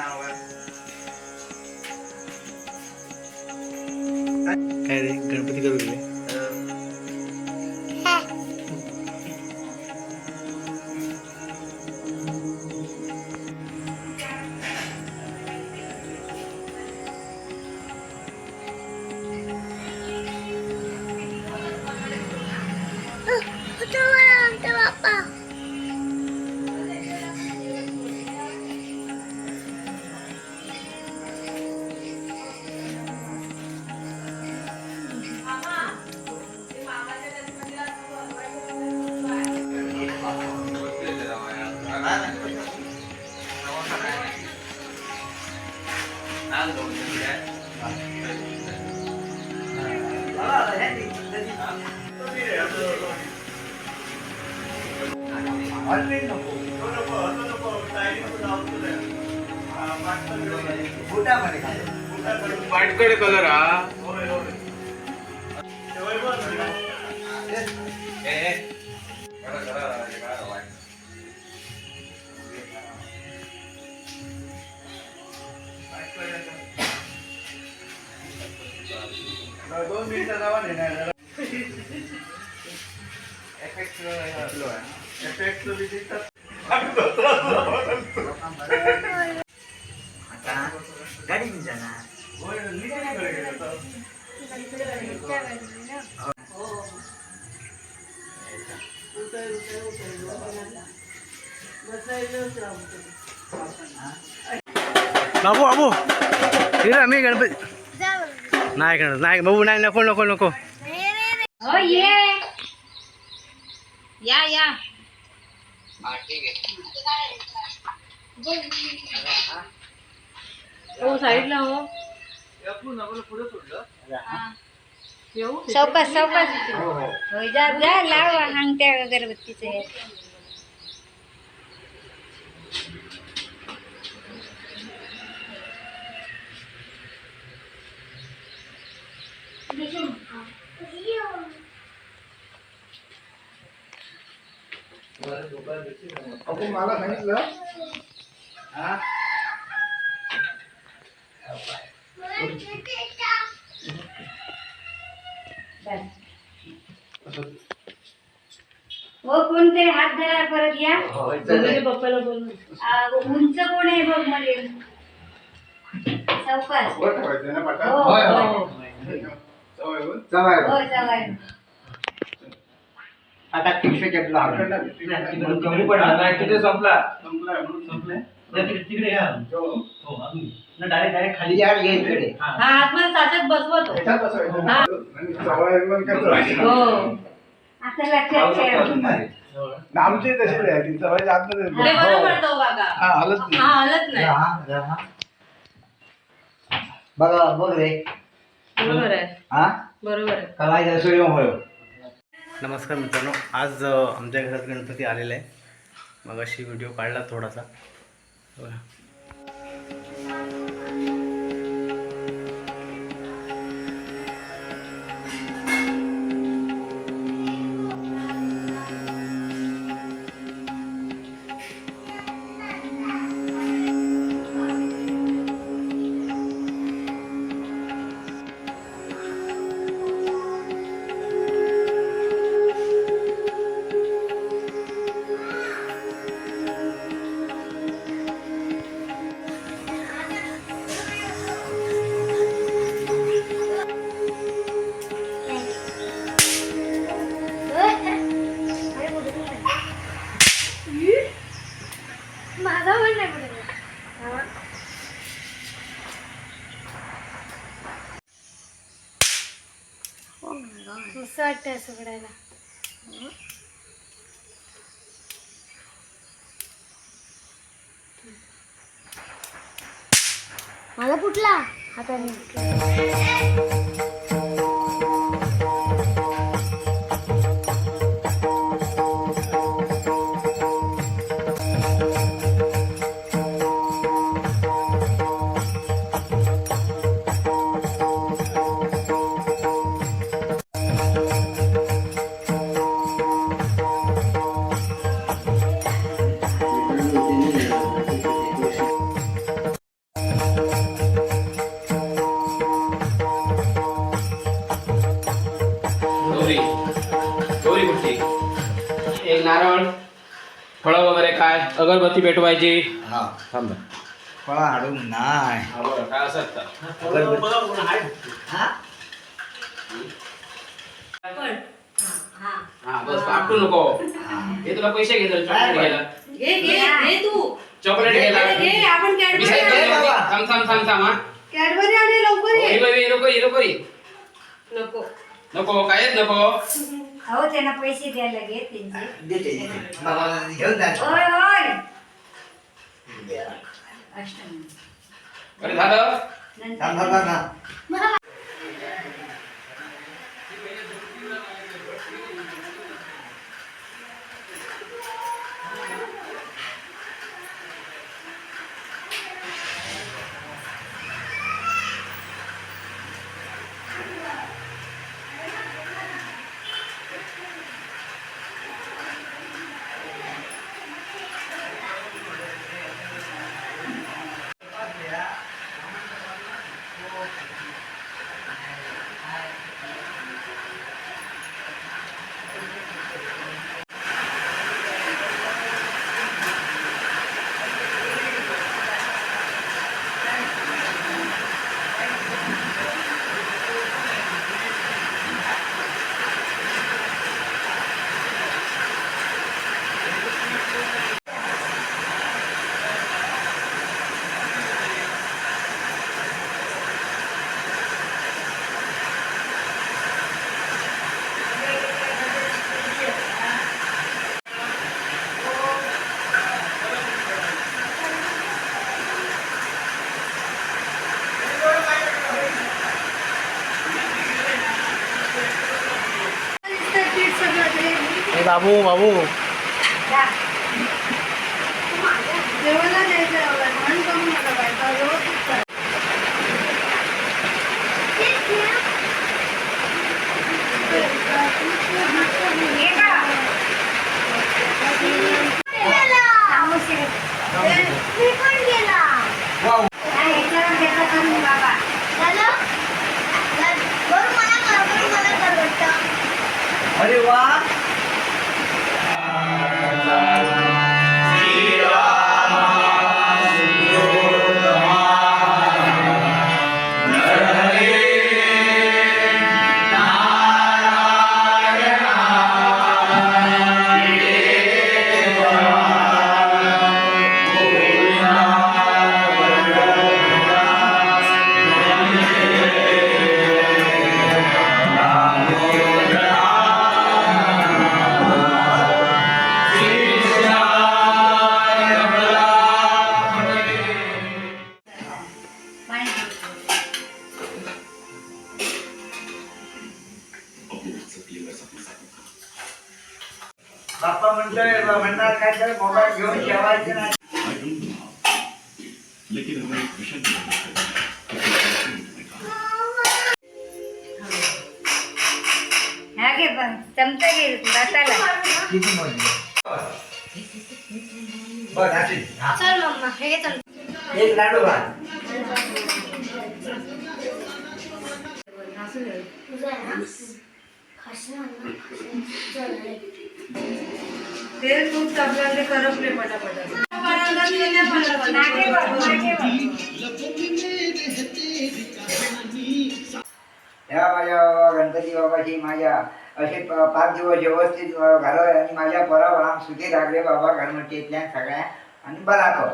ನಾವು वाटकडे कलर हा. दोन मिनिटं जावा नाही एफेक्ट आता गाडी जाणार बाबू बाबू हिरा मी गणपती नाही करणार नाही बाबू नाही नको नको नको हो ये या. हो साईडला हो. चौकात चौकात. हो जा जा लाव हांगत्या अगरबत्तीचे आपण मला सांगितलं. हा? हो कोणतरी हात धरा परत या. पप्पाला आ, उंच कोण आहे बघमध्ये? पाटा हो हो. हो आता तीनशे घेतला. कमी पडला. नाही तिथे संपला. संपलाय म्हणून संपलंय. तिकडे या. हो. डायरेक्ट डायरेक्ट खाली. या या इकडे. हा. आतमध्ये बसवतो? हो. लक्षात ठेव. नाही. आमची तशी आहे ती सवय आतमध्ये ते बरं पडतो काका हा हलत नाही. हा हलत नाही. बघा बघ रे. बरोबर आहे. हा? बरोबर आहे. काय सूर्यमोहळ नमस्कार मित्रांनो आज आमच्या घरात गणपती आलेला आहे. मग अशी व्हिडिओ काढला थोडासा. मस्त वाटतं असं करायला मला कुठला हाताने. फळं वगैरे काय? अगरबत्ती पेटवायची. हा. थांब फळा हाडूंक नाय हा बरं. काय असतं हा बस आपटू नको. हे. तुला पैसे घे जरा चॉकलेट घ्यायला. घे घे घे तू. चॉकलेट घ्यायला. घे आपण मी कॅडबरी सांगितलं आणे. होतं, थांब थांब थांब थांब हा. कॅडबरी आणे लवकर हे ये बघ, हे नको हे नको हे. नको. नको कायच नको. हो त्यांना पैसे द्यायला लागेल त्यांचे देते बाबा घेऊन जा होय होय अष्टमी अरे झालं थांब नंतर थांब थांब बाबू बाबू जा. जेवायला द्यायचं एवढं. म्हणून कमी नका बायका, व्यवस्थित करा. हे का? म्हणणार काय तर मोबाईल घेऊन जेवायचं नाही. हा घे पण चमचा घे दाताला किती मोजली बघ अशी हा. चल मम्मा हे घे चल. एक लाडू घाल. तुझं तेल खूप ते करपले पटापट पाण्याला तेल नाही मागे बघ, मागे पडलं. बघ. या माझ्या गणपती बाबाची माझ्या असे पाच दिवस व्यवस्थित घालव आणि माझ्या परावळाम सुखी लागले बाबा गणपतीतल्या सगळ्या आणि बरा कर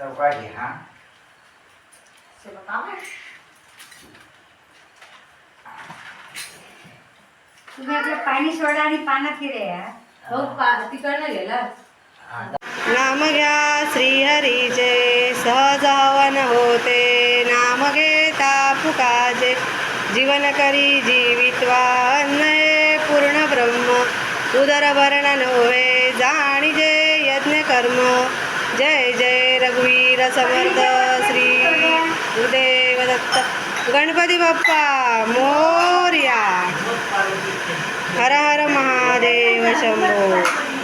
चौकाशी हा तुम्ही आपलं पाणी सोडा आणि पाण्यात हो पा- तिकडनं गेला. नाम घ्या श्रीहरीचे सहज हवन होते. नाम घेता फुकाचे जीवन करी जीवित्वा. पूर्ण ब्रह्म. उदर वर्णन होय जाणीजे यज्ञ कर्म. जय जय रघुवीर समर्थ. श्री गुरुदेव दत्त. गणपती बाप्पा मोर्या. हर हर महादेव शंभो।